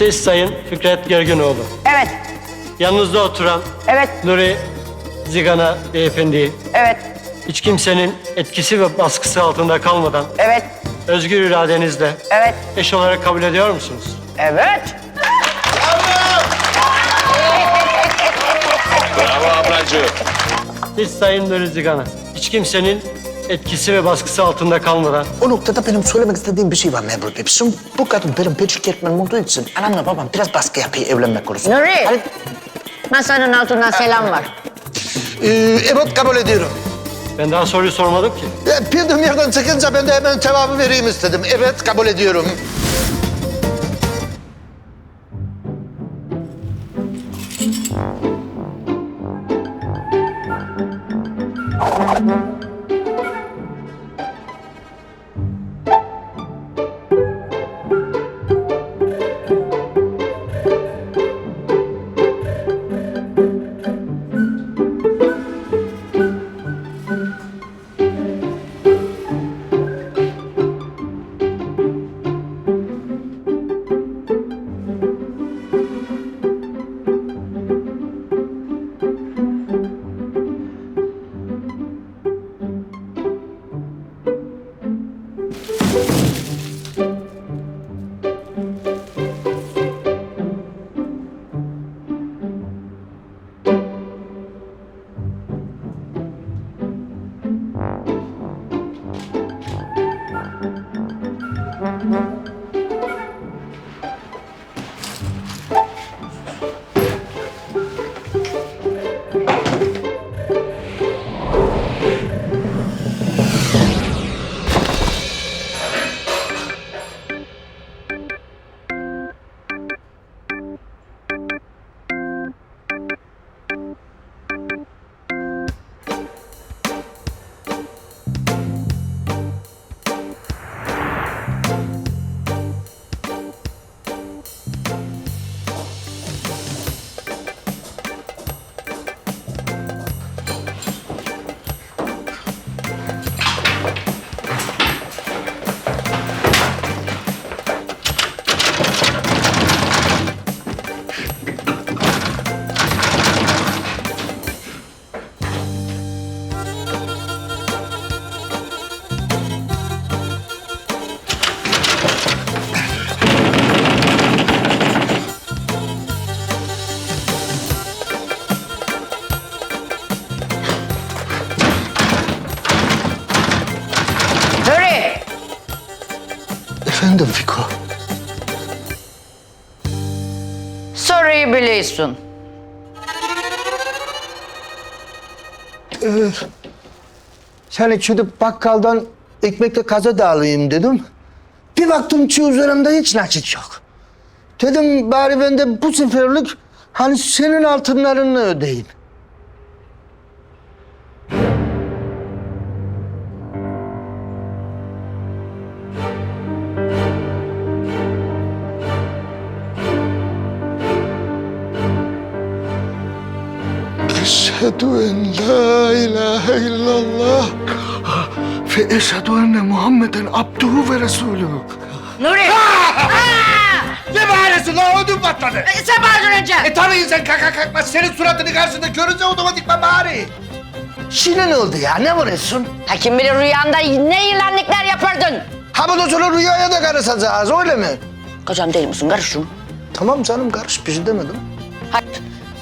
Siz Sayın Fikret Gerginoğlu. Evet, Yanınızda oturan evet, Nuri Zigana beyefendiyi evet, hiç kimsenin etkisi ve baskısı altında kalmadan evet, özgür iradenizle evet, eş olarak kabul ediyor musunuz? evet. Bravo ablacığım. Siz Sayın Nuri Zigana hiç kimsenin etkisi ve baskısı altında kalmadan O noktada benim söylemek istediğim bir şey var Memur Bey. Şimdi bu kadın benim peçik etmenim olduğu için anamla babam biraz baskı yapıyor evlenmek konusunda. Nuri. Hani, Masanın altından selam var. e, evet kabul ediyorum. ben daha soruyu sormadım ki. E, bildiğim yerden çıkınca ben de hemen cevabı vereyim istedim. Evet kabul ediyorum. Nuri. Efendim Fiko. Soruyu biliyorsun. Seni gidip bakkaldan ekmekle kaza da alayım dedim. Bir baktım ki üzerimde hiç nakit yok. Dedim bari ben de bu seferlik hani senin altınlarını ödeyeyim. Eşhedü en la ilahe illallah ve eşhedü enne Muhammeden abduhu ve resulü. Nuri. Ne bağırıyorsun lan? Ödüm patladı. E, sen bağırdın önce. E tabii insan kaka kalkmaz. Senin suratını karşında görünce otomatikman bağırıyor. Şimdi ne oldu ya? Ne vuruyorsun? Ha kim bilir rüyanda ne yılanlıklar yapardın. Ha bundan sonra rüyaya da karışacağız öyle mi? Kocam değil misin? Karışın. Tamam canım karış bir şey demedim. Hadi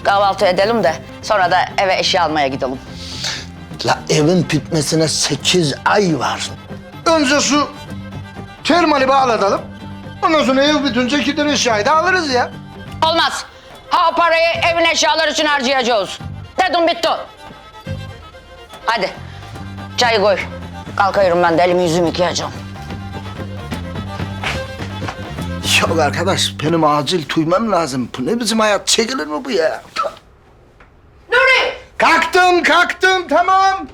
kahvaltı edelim de sonra da eve eşya almaya gidelim. La evin bitmesine sekiz ay var. Önce şu termali bağlatalım. Ondan sonra ev bitince gider eşyayı da alırız ya. Olmaz. Ha o parayı evin eşyaları için harcayacağız. Dedim bitti. Hadi çayı koy. Kalkıyorum ben de elimi yüzümü yıkayacağım. Ya arkadaş benim acil duymam lazım. Bu ne bizim hayat? Çekilir mi bu ya? Kalktım kalktım tamam.